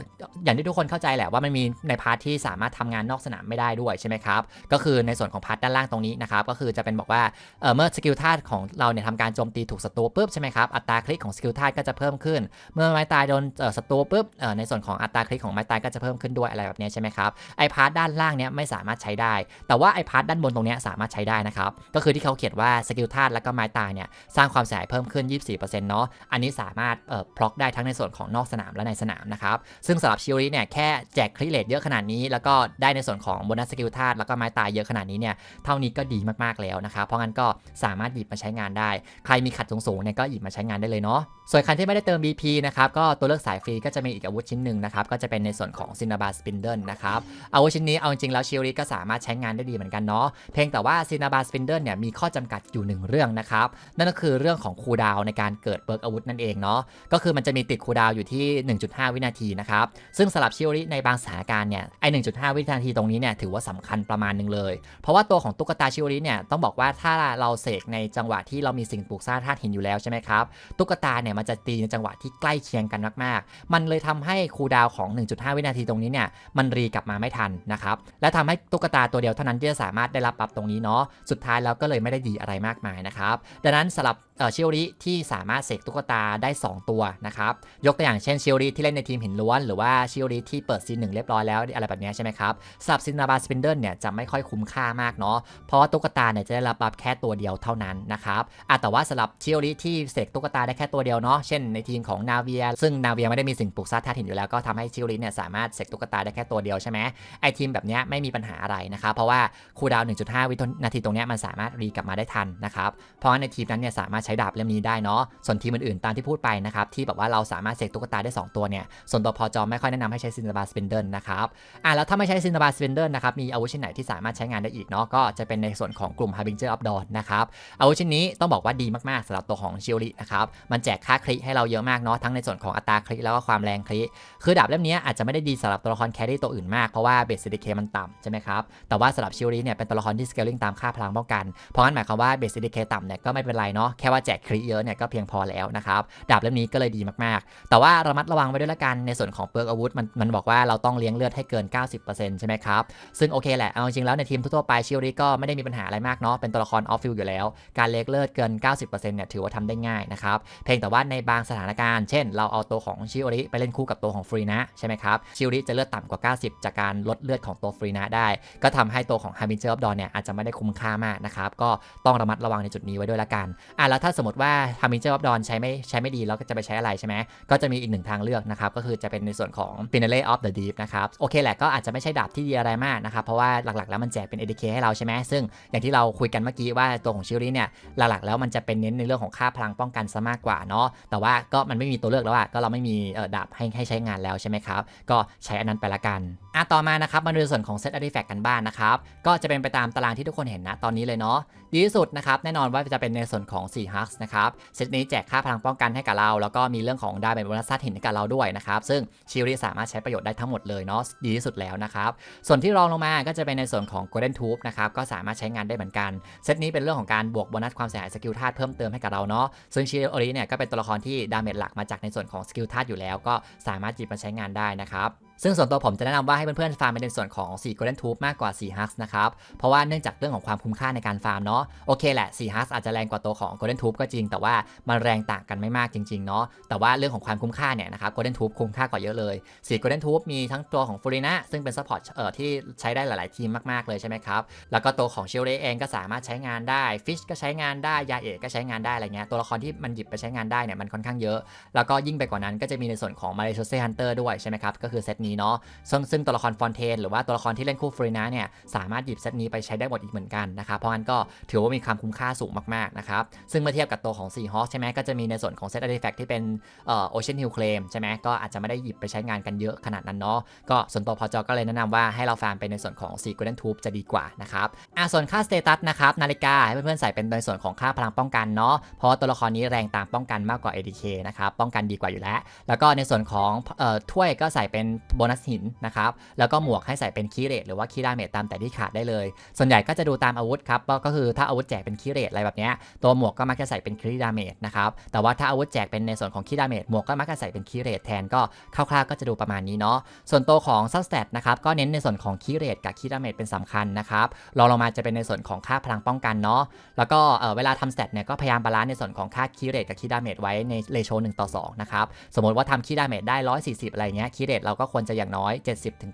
อย่างที่ทุกคนเข้าใจแหละว่ามันมีในพาร์ทที่สามารถทำงานนอกสนามไม่ได้ด้วยใช่ไหมครับ ก็คือในส่วนของพาร์ทด้านล่างตรงนี้นะครับ ก็คือจะเป็นบอกว่าเเมื่อสกิลธาตุของเราเนี่ยทำการโจมตีถูกศัตรูปุ๊บใช่ไหมครับ อัตราคลิกของสกิลธาตุก็จะเพิ่มขึ้น เมื่อไม้ตายโดนศัตรูปุ๊บในส่วนของอัตราคลิกของไม้ตายก็จะเพิ่มขึ้นด้วยอะไรแบบนี้ใช่ไหมครับ ไอพาร์ทด้านล่างเนี้ยไม่สามารถใช้ได้ แต่ว่าไอพาร์ทด้านบนตรงเนี้ยสามารถใช้ได้นะครับ ก็คือที่เขาเขียนว่าสกิลธาตุแล้วก็ไม้ตายเนี่ยสร้างความเสียหายเพิ่มขึ้น 24%เนาะ อันนี้สามารถเอ่อพล็อกได้ทั้งในส่วนของนอกสนามและในสนามนะครับ ซึ่งสำหรับชิลลี่เนี่ยแค่แจกคลิเลตเยอะขนาดนี้แล้วก็ได้ในส่วนของโบนัสสกิลธาตุแล้วก็ไม้ตายเยอะขนาดนี้เนี่ยเท่านี้ก็ดีมากๆแล้วนะครับเพราะงั้นก็สามารถหยิบมาใช้งานได้ ใครมีขัดสูงๆเนี่ยก็หยิบมาใช้งานได้เลยเนาะส่วนใครที่ไม่ได้เติม BP นะครับก็ตัวเลือกสายฟรีก็จะมีอีกอาวุธชิ้นหนึ่งนะครับก็จะเป็นในส่วนของซินนาบาสปินเดิลนะครับอาวุธชิ้นนี้เอาจริงๆแล้วชิลลี่ก็สามารถใช้งานได้ดีเหมือนกันเนาะเพียงแต่ว่าซินนาบาสปินเดิลเนี่ยมีข้อจำกัดอยู่หนึ่งเรื่องนะครับนั่นก็คือเรื่องของคูดาวในการเกิดเบิร์กอาวุธนั่นเองเนาะก็คือมันจะมีติดคูดาวอยู่ที่ 1.5 วินาทีนะครับซึ่งสำหรับชิลลี่ในบางสถานการณ์เนี่ยไอ1.5 วินาทีตรงนี้เนี่ยถือว่าสำคัญประมาณหนึงเลย เพราะว่าตัวของตุ๊กตาชิลลี่เนี่ยต้องบอกว่าถ้าเราเสกในจังหวะที่เรามีสิ่งปลูกสร้างธาตุหินอยู่แล้วใช่ไหมครับตุ๊กตาเนี่ยมันจะตีในจังหวะที่ใกล้เคียงกันมากๆ มันเลยทำให้คูดาวน์ของ 1.5 วินาทีตรงนี้เนี่ยมันรีกลับมาไม่ทันนะครับและทำให้ตุ๊กตาตัวเดียวเท่านั้นที่จะสามารถได้รับบัฟตรงนี้เนาะสุดท้ายแล้วก็เลยไม่ได้ดีอะไรมากมายนะครับดังนั้นสำหรับเชิลลี่ที่สามารถเสกตุ๊กตาได้ 2 ตัวนะครับยกตัวอย่างเช่นชิลลี่ที่เล่นในทีมหินล้วน หรือว่าชิลลี่ที่เปิดซีนหนึ่งเรียบร้อยแล้วอะไรแบบนี้ใช่ไหมครับสำหรับซินนาบาสปินเดิลเนี่ยจะไม่ค่อยคุ้มค่ามากเนาะเพราะว่าตุ๊กตาเนี่ยจะได้รับบัฟแค่ตัวเดียวเท่านั้นนะครับอะแต่ว่าสำหรับชิลลี่ที่เสกตุ๊กตาได้แค่ตัวเดียวเนาะเช่นในทีมของนาเวียซึ่งนาเวียไม่ได้มีสิ่งปลูกสร้างธาตุหินอยู่แล้วก็ทำให้ชิลลี่เนี่ยสามารถเสกตุ๊กตาได้แค่ตัวเดียวใช่ไหมไอทีมแบบเนี้ยไม่มีปัญหาอะไรนะครับเพราะว่าคูดาว 1.5 วินาทีตรงเนี้ยมันสามารถรีกลับมาได้ทันนะครับเพราะงั้นในทีมนั้นเนี่ยสามารถใช้ดาบเล่มนี้ได้เนาะส่วนทีมอื่นๆตามที่พูดไปนะครับที่แบบว่าเราสามารถเสกตุ๊กตาได้ 2 ตัวเนี่ยส่วนตัวพอจอไม่ค่อยแนะนำให้ใช้ซิน n บาสเปนเดิลนะครับอะแล้วถ้าไม่ใช้ซิน n บาสเปนเดิลนะครับมีอาวุธชิ้นไหนที่สามารถใช้งานได้อีกเนาะก็จะเป็นในส่วนของกลุ่ม Harbinger of Dawn นะครับอาวุธชิ้นนี้ต้องบอกว่าดีมากๆสำหรับตัวของชิลลินะครับมันแจกค่าคลิให้เราเยอะมากเนาะทั้งในส่วนของอัตราคลิแล้วก็ความแรงคลิคือดาบเล่มนี้อาจจะไม่ได้ดีสำหรับตัวละครแครี่ตัวอื่นมากเพราะว่าเบสซีดีเคมันต่ำใช่ไหมครับแต่ว่าสำหรับชิลลิเนี่ยเป็นตัวละครที่สเกลลิ่งตามค่าพลังป้องกันเพราะงั้นหมายความว่าเบสซีดีเคต่ำเนี่ยก็ไม่เป็นไรเนาะแค่ว่าแจกคลิเยอะเนี่ยก็เพียงพอแล้วนะครับดาบเล่มนี้ก็เลยดีมากๆ แต่ว่าระมัดระวังไว้ด้วยละกันในส่วนของเปลือกอาวุธมันมันบอกว่าเราต้องเลี้ยงเลือดให้เกิน 90%ใช่ไหมครับ ซึ่งโอเคแหละ เอาจริงๆแล้วในทีมทั่วๆไปชิลลิก็ไม่ได้มีปัญหาอะไรมากเนาะ เป็นตัวละครออฟฟิลอยู่แล้ว การเลี้ยงเลือดเกิน 90%เนี่ยถือว่าทำได้ง่ายนะครับ เพียงแต่ว่าในบางสถานการณ์ เช่น เราเอาตัวของชิโอริไปเล่นคู่กับตัวของฟรีนะใช่ไหมครับ ชิโอริจะเลือดต่ำกว่า 90 จากการลดเลือดของตัวฟรีนะได้ ก็ทำให้ตัวของฮามิเจอร์ออฟดอนเนี่ยอาจจะไม่ได้คุ้มค่ามากนะครับ ก็ต้องระมัดระวังในจุดนี้ไว้ด้วยละกัน อะแล้วถ้าสมมติว่าฮามิเจอร์ออฟดอนใช้ไม่ใช้ไม่ดีแล้วก็จะไปใช้อะไรใช่ไหมก็จะมีอีกหนึ่งทางเลือกนะครับก็คือจะเป็นในส่วนของ p i n a l e of the Deep นะครับโอเคแหละก็อาจจะไม่ใช่ดาบทีดีอะไรมากนะครับ เพราะว่าหลักๆ แล้วมันแจกเป็น ADK ให้เราใช่ไหมซึ่งอย่างที่เราคุยกันเมื่อกี้ว่าตัวของชิโอริเนี่ยหลักๆแล้วมันจะเป็นเน้นในเรื่องของค่าพลังป้องกันซะมากกว่าเนาะแต่ว่าก็มันไม่มีตัวเลือกแล้วอะก็เราไม่มีดาบให้ให้ใช้งานแล้วใช่ไหมครับก็ใช้อันนั้นไปละกัน อะต่อมานะครับมาดูส่วนของเซตอาร์ติแฟกต์กันบ้างนนะครับ ก็จะเป็นไปตามตารางที่ทุกคนเห็นนะตอนนี้เลยเนาะดีที่สุดนะครับ แน่นอนว่าจะเป็นในส่วนของ4 Hux นะครับ เซตนี้แจกค่าพลังป้องกันให้กับเรา แล้วก็มีเรื่องของดาเมจโบนัสซัดหินให้กับเราด้วยนะครับ ซึ่งชิลลี่สามารถใช้ประโยชน์ได้ทั้งหมดเลยเนาะดีที่สุดแล้วนะครับ ส่วนที่รองลงมาก็จะเป็นในส่วนของ Golden Tube นะครับก็สามารถใช้งานได้เหมือนกัน เซตนี้เป็นเรื่องของการบวกโบนัสความเสียหายสกิลธาตุเพิ่มเติมให้กับเราเนาะซึ่งชิลลี่เนี่ยก็เป็นตัวละครที่ดาเมจหลักมาจากในส่วนของสกิลธาตุอยู่แล้ว ก็สามารถจิบมาใช้งานได้นะครับ ซึ่งส่วนตัวผมจะแนะนำว่าให้เพื่อนๆฟาร์มเป็นในส่วนของ4 Golden Tube มากกว่า4 Hux นะครับ เพราะว่าเนื่องจากเรื่องของความคุ้มค่าในการฟาร์มเนาะโอเคแหละ4 Hux อาจจะแรงกว่าตัวของ Golden Tube ก็จริง แต่ว่ามันแรงต่างกันไม่มากจริงๆเนาะแต่ว่าเรื่องของความคุ้มค่าเนี่ยนะครับ Golden Tube คุ้มค่ากว่าเยอะเลย4 Golden Tube มีทั้งตัวของ f u r i n a ซึ่งเป็นซัพพอร์ตเอ่อที่ใช้ได้หลายๆทีมมากๆเลยใช่ไหมครับแล้วก็ตัวของชิลเ e เองก็สามารถใช้งานได้ Fish ก็ใช้งานได้ยาเอกก็ใช้งานได้อะไรเงี้ยตัวละครที่มันหยิบไปใช้งานได้เนี่ยมันค่อนข้างเยอะ แล้วก็ยิ่งไปกว่านั้นก็จะมีในส่วนของ m a r e s o s Hunter ด้วยใช่ไหมครับก็คือเซตนี้เนาะซึ่งซึ่งตัวละครฟอนเทนหรือว่าตัวละครที่เล่นคู่ฟรีนะเนี่ยสามารถหยิบเซตนี้ไปใช้ได้หมดอีกเหมือนกันนะครับเพราะงั้นก็ถือว่ามีความคุ้มค่าสูงมากๆนะครับซึ่งเมื่อเทียบกับตัวของ4 Hawk ใช่ไหมก็จะมีในส่วนของเซต Artifact ที่เป็นเอ่อ Ocean Hill Claim ใช่ไหมก็อาจจะไม่ได้หยิบไปใช้งานกันเยอะขนาดนั้นเนาะก็ส่วนตัวพอจอก็เลยแนะนำว่าให้เราฟาร์มเป็นในส่วนของ4 Golden Tube จะดีกว่านะครับอะส่วนค่าสเตตัสนะครับนาฬิกาให้เพื่อนๆใส่เป็นในส่วนของค่าพลังป้องกันเนาะเพราะว่าตัวละครนี้แรงตามป้องกันมากกว่า ADK นะครับป้องกันดีกว่าอยู่แล้ว แล้วก็ในส่วนของเอ่อถ้วยก็ใส่เป็นโบนัสหินนะครับ แล้วก็หมวกให้ใส่เป็นคีเรตหรือว่าคีดาเมจตามแต่ที่ขาดได้เลย ส่วนใหญ่ก็จะดูตามอาวุธครับ ก็คือถ้าอาวุธแจกเป็นคีเรตอะไรแบบเนี้ยตัวหมวกก็มักจะใส่เป็นคีดาเมจนะครับ แต่ว่าถ้าอาวุธแจกเป็นในส่วนของคีดาเมจหมวกก็มักจะใส่เป็นคีเรตแทนก็คร่าวๆก็จะดูประมาณนี้เนาะ ส่วนตัวของซับสเตตนะครับก็เน้นในส่วนของคีเรตกับคีดาเมจเป็นสำคัญนะครับ รองลงมาจะเป็นในส่วนของค่าพลังป้องกันเนาะ แล้วก็เวลาทำสเตตเนี่ยก็พยายามบาลานซ์ในส่วนของค่าคีเรตกับคีดาเมจไว้ในเรโช1ต่อ2นะครับ สมมติว่าทำคีดาเมจได้ 140 อะไรเงี้ยคีเรตเราก็ควรจะอย่างน้อย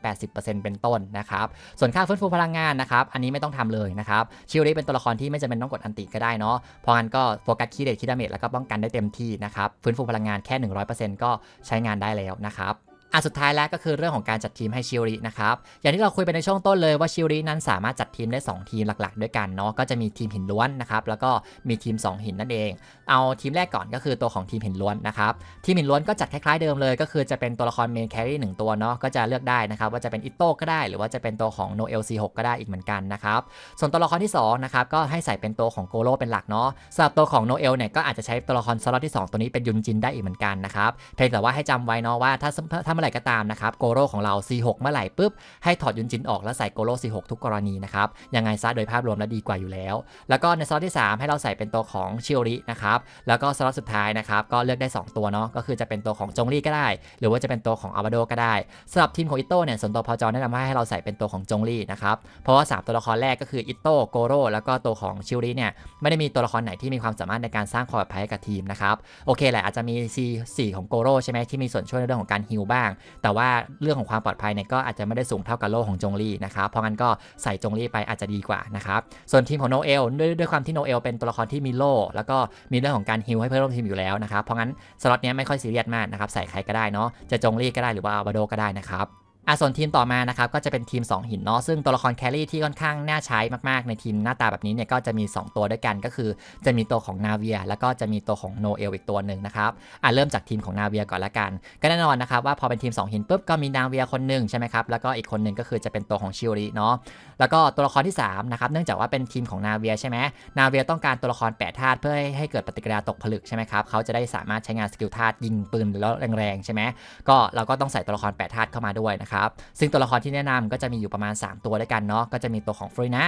70-80%เป็นต้นนะครับ ส่วนค่าฟื้นฟูพลังงานนะครับ อันนี้ไม่ต้องทำเลยนะครับ ชิลลี่เป็นตัวละครที่ไม่จำเป็นต้องกดอันติก็ได้เนาะ เพราะงั้นก็โฟกัสคีเดตคีดาเมจแล้วก็ป้องกันได้เต็มที่นะครับ ฟื้นฟูพลังงานแค่ 100%ก็ใช้งานได้แล้วนะครับ อะสุดท้ายแล้วก็คือเรื่องของการจัดทีมให้ชิลรินะครับ อย่างที่เราคุยไปในช่วงต้นเลยว่าชิลรินั้นสามารถจัดทีมได้ 2 ทีมหลักๆ ด้วยกันเนาะก็จะมีทีมหินล้วนนะครับแล้วก็มีทีม 2 หินนั่นเอง เอาทีมแรกก่อนก็คือตัวของทีมหินล้วนนะครับทีมหินล้วนก็จัดคล้ายๆเดิมเลย ก็คือจะเป็นตัวละครเมนแครี่หนึ่งตัวเนาะก็จะเลือกได้นะครับว่าจะเป็นอิโต้ก็ได้หรือว่าจะเป็นตัวของโนเอลซีหก็ได้อีกเหมือนกันนะครับส่วนตัวละครที่2นะครับก็ให้ใส่เป็นตัวของโกโลเป็นหลักเนาะสำหรับตัวของโนเอลเนี่ยก็อาจจะใช้ตัวละครสล็อตที่ 2 ตัวนี้เป็นยุนจินได้อีกเหมือนกันนะครับเพียงแต่ว่าให้จำไว้เนาะว่าถ้าถ้ามื่อไหร่ก็ตามนะครับโกโลของเรา C6 เมื่อไหร่ปุ๊บให้ถอดยุนจินออกแล้วใส่โกโล C6 ทุกกรณีนะครับยังไงซะโดยภาพรวมแล้วดีกว่าอยู่แล้ว แล้วก็ในสล็อตที่ 3 ให้เราใส่เป็นตัวของชิโอรินะครับแล้วก็สล็อตสุดท้ายนะครับก็เลือกได้ 2 ตัวเนาะก็คือจะเป็นตัวของจงลี่ก็ได้ หรือว่าจะเป็นตัวของอาบาโดก็ได้สำหรับทีมของอิโต้เนี่ยส่วนตัวพอจอแนะนำให้เราใส่เป็นตัวของจงลี่นะครับเพราะว่า 3 ตัวละครแรกก็คืออิโต้โกโร่แล้วก็ตัวของชิโอริเนี่ยไม่ได้มีตัวละครไหนที่มีความสามารถในการสร้างความปลอดภัยกับทีมนะครับโอเคแหละอาจจะมี C4 ของโกโรใช่ไหมที่มีส่วนช่วยในเรื่องของการฮิลบ้างแต่ว่าเรื่องของความปลอดภัยเนี่ยก็อาจจะไม่ได้สูงเท่ากับโลของจงลี่นะครับเพราะงั้นก็ใส่จงลี่ไปอาจจะดีกว่านะครับส่วนทีมของโนเอลด้วยด้วยความที่โนเอลเป็นตัวละครที่มีโลแล้วก็มีเรื่องของการฮิลให้เพื่อนร่วมทีมอยู่แล้วนะครับเพราะงั้นสล็อตเนี้ยไม่ค่อยซีเรียสมากนะครับใส่ใครก็ได้เนาะจะจงลี่ก็ได้หรือว่าอาบาโดก็ได้นะครับ อะส่วนทีมต่อมานะครับก็จะเป็นทีม 2 หินเนาะซึ่งตัวละครแครี่ที่ค่อนข้างน่าใช้มากๆ ในทีมหน้าตาแบบนี้เนี่ยก็จะมี 2 ตัวด้วยกันก็คือ จะมีตัวของนาเวียแล้วก็จะมีตัวของโนเอลอีกตัวหนึ่งนะครับอะเริ่มจากทีมของนาเวียก่อนละกัน ก็แน่นอนนะครับว่าพอเป็นทีม 2 หินปุ๊บก็มีนาเวียคนหนึ่งใช่ไหมครับแล้วก็อีกคนหนึ่งก็คือจะเป็นตัวของชิโอริเนาะแล้วก็ตัวละครที่3นะครับเนื่องจากว่าเป็นทีมของนาเวียใช่ไหมนาเวียต้องการตัวละครแปดธาตุเพื่อให้เกิดปฏิกิริยาตกผลึกใช่ไหมครับเขาจะได้สามารถใช้งานสกิลธาตุยิงปืนแล้วแรงๆใช่ไหมก็เราก็ต้องใส่ตัวละครแปดธาตุเข้ามาด้วยนะครับซึ่งตัวละครที่แนะนำก็จะมีอยู่ประมาณ 3 ตัวด้วยกันเนาะ ก็จะมีตัวของฟรีนะ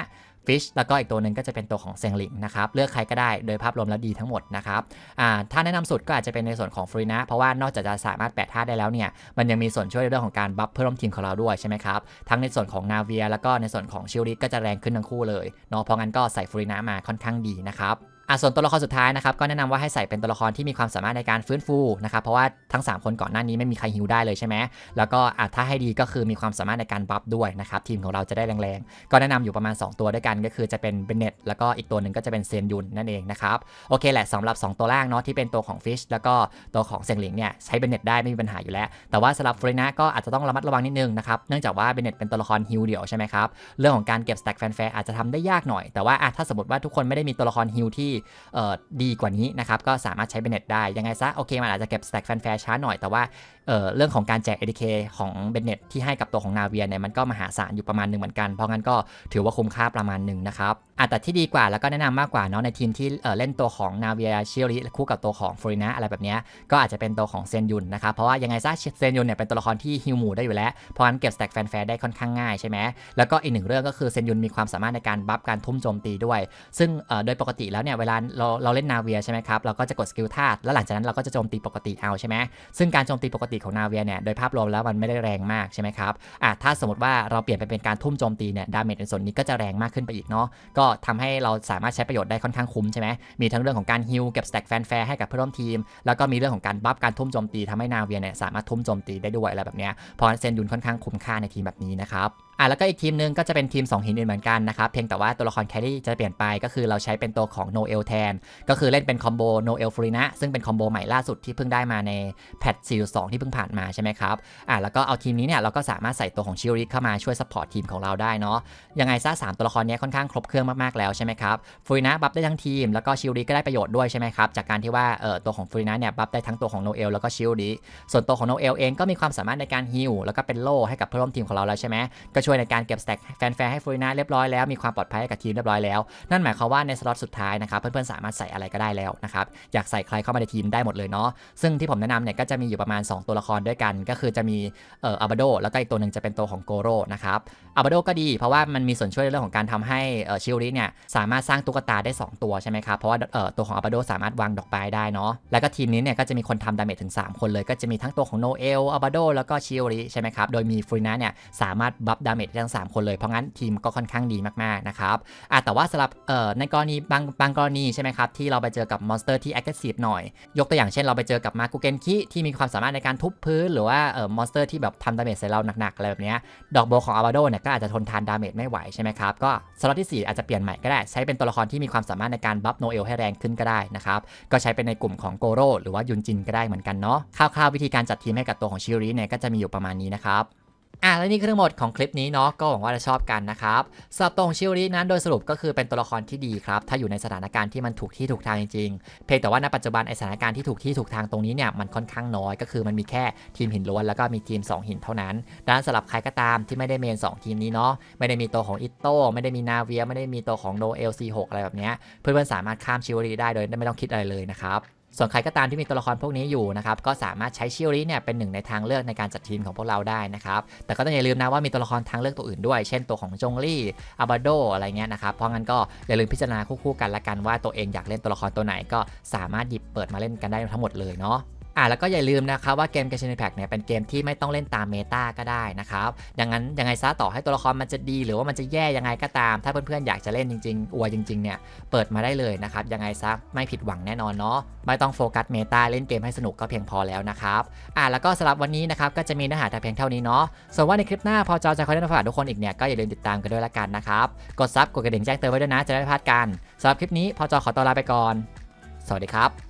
ฟิชแล้วก็อีกตัวหนึ่งก็จะเป็นตัวของเซงหลิงนะครับ เลือกใครก็ได้โดยภาพรวมแล้วดีทั้งหมดนะครับถ้าแนะนำสุดก็อาจจะเป็นในส่วนของฟรีนะ เพราะว่านอกจากจะสามารถแปะธาได้แล้วเนี่ย มันยังมีส่วนช่วยในเรื่องของการบัฟเพื่อร่วมทีมของเราด้วยใช่ไหมครับ ทั้งในส่วนของนาเวียแล้วก็ในส่วนของชิลริก็จะแรงขึ้นทั้งคู่เลยเนาะ เพราะงั้นก็ใส่ฟรีนะมาค่อนข้างดีนะครับ อะส่วนตัวละครสุดท้ายนะครับก็แนะนำว่าให้ใส่เป็นตัวละครที่มีความสามารถในการฟื้นฟูนะครับเพราะว่าทั้ง 3 คนก่อนหน้านี้ไม่มีใครฮิวได้เลยใช่ไหมแล้วก็อะถ้าให้ดีก็คือมีความสามารถในการบัฟด้วยนะครับทีมของเราจะได้แรงๆ ก็แนะนำอยู่ประมาณ 2 ตัวด้วยกันก็คือจะเป็นเบนเน็ตแล้วก็อีกตัวหนึ่งก็จะเป็นเซนยุนนั่นเองนะครับโอเคแหละสำหรับ 2 ตัวล่างเนาะที่เป็นตัวของฟิชแล้วก็ตัวของเซงหลิงเนี่ยใช้เบนเน็ตได้ไม่มีปัญหาอยู่แล้ว แต่ว่าสำหรับฟรีนะก็อาจจะต้องระมัดระวังนิดนึงนะครับเนื่องจากว่าเบนเน็ตเป็นตัวละครฮิวเดี่ยวใช่ไหมครับเรื่องของการเก็บสแต็กแฟนแฟร์อาจจะทำได้ยากหน่อยแต่ว่าอะถ้าสมมติว่าทุกคนไม่ได้มีตัวละครฮิวที่ดีกว่านี้นะครับ ก็สามารถใช้เบนเน็ตได้ ยังไงซะ โอเค มันอาจจะเก็บสแต็กแฟนแฟร์ช้าหน่อย แต่ว่าเเรื่องของการแจก ADK ของเบนเน็ตที่ให้กับตัวของนาเวียเนี่ยมันก็มหาศาลอยู่ประมาณหนึ่งเหมือนกัน เพราะงั้นก็ถือว่าคุ้มค่าประมาณหนึ่งนะครับ อะแต่ที่ดีกว่าแล้วก็แนะนำมากกว่าเนาะในทีมที่เเล่นตัวของนาเวียเชียริคู่กับตัวของฟรินะอะไรแบบนี้ก็อาจจะเป็นตัวของเซนยุนนะครับเพราะว่ายังไงซะเซนยุนเนี่ยเป็นตัวละครที่ฮิวหมูได้อยู่แล้ว เพราะงั้นเก็บสแต็กแฟนแฟร์ได้ค่อนข้างง่ายใช่ไหมแล้วก็อีกหนึ่งเรื่องก็คือเซนยุนมีความสามารถในการบัฟการทุ่มโจมตีด้วย ซึ่งโดยปกติแล้วเนี่ยเวลาเราเราเล่นนาเวียใช่ไหมครับเราก็จะกดสกิลธาตุแล้วหลังจากนั้นเราก็จะโจมตีปกติเอาใช่ไหมซึ่งการโจมตีปกติของนาเวียเนี่ยโดยภาพรวมแล้วมันไม่ได้แรงมากใช่ไหมครับอะถ้าสมมติว่าเราเปลี่ยนไปเป็นการทุ่มโจมตีเนี่ยดาเมจในส่วนนี้ก็จะแรงมากขึ้นไปอีกเนาะก็ทำให้เราสามารถใช้ประโยชน์ได้ค่อนข้างคุ้มใช่ไหมมีทั้งเรื่องของการฮิลเก็บสแต็กแฟนแฟร์ให้กับเพื่อนร่วมทีม แล้วก็มีเรื่องของการบัฟการทุ่มโจมตีทำให้นาเวียเนี่ยสามารถทุ่มโจมตีได้ด้วยอะไรแบบเนี้ยเพราะเซนยุนค่อนข้างคุ้มค่าในทีมแบบนี้นะครับ อะแล้วก็อีกทีมหนึงก็จะเป็นทีม 2 หินอื่นเหมือนกันนะครับ เพียงแต่ว่าตัวละครแครี่จะเปลี่ยนไปก็คือเราใช้เป็นตัวของโนเอลแทน ก็คือเล่นเป็นคอมโบโนเอลฟรีนะซึ่งเป็นคอมโบใหม่ล่าสุดที่เพิ่งได้มาในแพท4.2 ที่เพิ่งผ่านมาใช่ไหมครับอะแล้วก็เอาทีมนี้เนี่ยเราก็สามารถใส่ตัวของชิริเข้ามาช่วยซัพพอร์ตทีมของเราได้เนาะยังไงซะสามตัวละครนี้ค่อนข้างครบเครื่องมากๆแล้วใช่ไหมครับฟรีนะบัฟได้ทั้งทีมแล้วก็ชิริก็ได้ประโยชน์ด้วยใช่ไหมครับจากการที่ว่าเอ่อตัวของฟรีนะเนี่ยบัฟได้ทั้งตัวของโนเอลแล้วก็ชิริส่วนตัวของโนเอลเองก็มีความสามารถในการฮิลแล้วก็เป็นโล่ให้กับเพื่อนร่วมทีมของเราแล้วใช่ไหมก็ชวยในการเก็บสแต็กแฟนๆให้ฟรีนะเรียบร้อยแล้วมีความปลอดภัยให้กับทีมเรียบร้อยแล้ว นั่นหมายความว่าในสล็อตสุดท้ายนะครับเพื่อนๆสามารถใส่อะไรก็ได้แล้วนะครับอยากใส่ใครเข้ามาในทีมได้หมดเลยเนาะซึ่งที่ผมแนะนำเนี่ยก็จะมีอยู่ประมาณ 2 ตัวละครด้วยกัน ก็คือจะมีเอ่ออาบาโดแล้วก็อีกตัวหนึ่งจะเป็นตัวของโกโรนะครับอาบาโดก็ดีเพราะว่ามันมีส่วนช่วยในเรื่องของการทำให้เอ่อชิลริเนี่ยสามารถสร้างตุ๊กตาได้ 2 ตัวใช่ไหมครับเพราะว่าเอ่อตัวของอาบาโดสามารถวางดอกไม้ได้เนาะแล้วก็ทีมนี้เนี่ยก็จะมีคนทำดาเมจถึง 3 คนเลย ก็จะมีทั้งตัวของโนเอลอาบาโดแล้วก็ชิลริใช่ไหมครับโดยมีฟรีนะเนี่ยสามารถบัฟดาเมจได้ทั้ง 3 คนเลย เพราะงั้นทีมก็ค่อนข้างดีมากๆนะครับอะแต่ว่าสำหรับเอ่อในกรณีบางบางกรณีใช่ไหมครับที่เราไปเจอกับมอนสเตอร์ที่ aggressive หน่อย ยกตัวอย่างเช่นเราไปเจอกับมากุเกนคิที่มีความสามารถในการทุบพื้น หรือว่าเอ่อมอนสเตอร์ที่แบบทำดาเมจใส่เราหนักๆอะไรแบบนี้ดอกโบของอาบาโดเนี่ยก็อาจจะทนทานดาเมจไม่ไหวใช่ไหมครับก็สล็อตที่ 4 อาจจะเปลี่ยนใหม่ก็ได้ ใช้เป็นตัวละครที่มีความสามารถในการบัฟโนเอลให้แรงขึ้นก็ได้นะครับก็ใช้เป็นในกลุ่มของโกโรหรือว่ายุนจินก็ได้เหมือนกันเนาะคร่าวๆวิธีการจัดทีมให้กับตัวของชิริเนี่ยก็จะมีอยู่ประมาณนี้นะครับ อะและนี่คือทั้งหมดของคลิปนี้เนาะก็หวังว่าจะชอบกันนะครับสำหรับตัวของชิวรินั้นโดยสรุปก็คือเป็นตัวละครที่ดีครับถ้าอยู่ในสถานการณ์ที่มันถูกที่ถูกทางจริงๆ เพียงแต่ว่าณปัจจุบันไอสถานการณ์ที่ถูกที่ถูกทางตรงนี้เนี่ยมันค่อนข้างน้อยก็คือมันมีแค่ทีมหินล้วนแล้วก็มีทีม 2 หินเท่านั้นดังนั้นสำหรับใครก็ตามที่ไม่ได้เมน 2 ทีมนี้เนาะไม่ได้มีตัวของอิโต้ไม่ได้มีนาเวียไม่ได้มีตัวของโนเอลซีหกอะไรแบบเนี้ยเพื่อนๆสามารถข้ามชิวริได้โดยไม่ต้องคิดอะไรเลยนะครับ ส่วนใครก็ตามที่มีตัวละครพวกนี้อยู่นะครับก็สามารถใช้ชิลริเนี่ยเป็นหนึ่งในทางเลือกในการจัดทีมของพวกเราได้นะครับแต่ก็ต้องอย่าลืมนะว่ามีตัวละครทางเลือกตัวอื่นด้วย เช่นตัวของจงลี่อาบาโดอะไรเงี้ยนะครับเพราะงั้นก็อย่าลืมพิจารณาคู่ๆกันละกันว่าตัวเองอยากเล่นตัวละครตัวไหนก็สามารถหยิบเปิดมาเล่นกันได้ทั้งหมดเลยเนาะ อะแล้วก็อย่าลืมนะครับว่าเกม Genshin Impact เนี่ยเป็นเกมที่ไม่ต้องเล่นตามเมตาก็ได้นะครับดังนั้นยังไงซะต่อให้ตัวละครมันจะดีหรือว่ามันจะแย่ยังไงก็ตาม ถ้าเพื่อนๆอยากจะเล่นจริงๆ อวยจริงๆเนี่ยเปิดมาได้เลยนะครับยังไงซะไม่ผิดหวังแน่นอนเนาะไม่ต้องโฟกัสเมตาเล่นเกมให้สนุกก็เพียงพอแล้วนะครับอะแล้วก็สำหรับวันนี้นะครับก็จะมีเนื้อหาแต่เพียงเท่านี้เนาะส่วนว่าในคลิปหน้าพอจอจะคอยได้มาฝากทุกคนอีกเนี่ยก็อย่าลืมติดตามกันด้วยละกันนะครับกดซับกดกระดิ่งแจ้งเตือนไว้ด้วยนะจะได้ไม่พลาดกันสำหรับคลิปนี้พอจอขอตัวลาไปก่อน สวัสดีครับ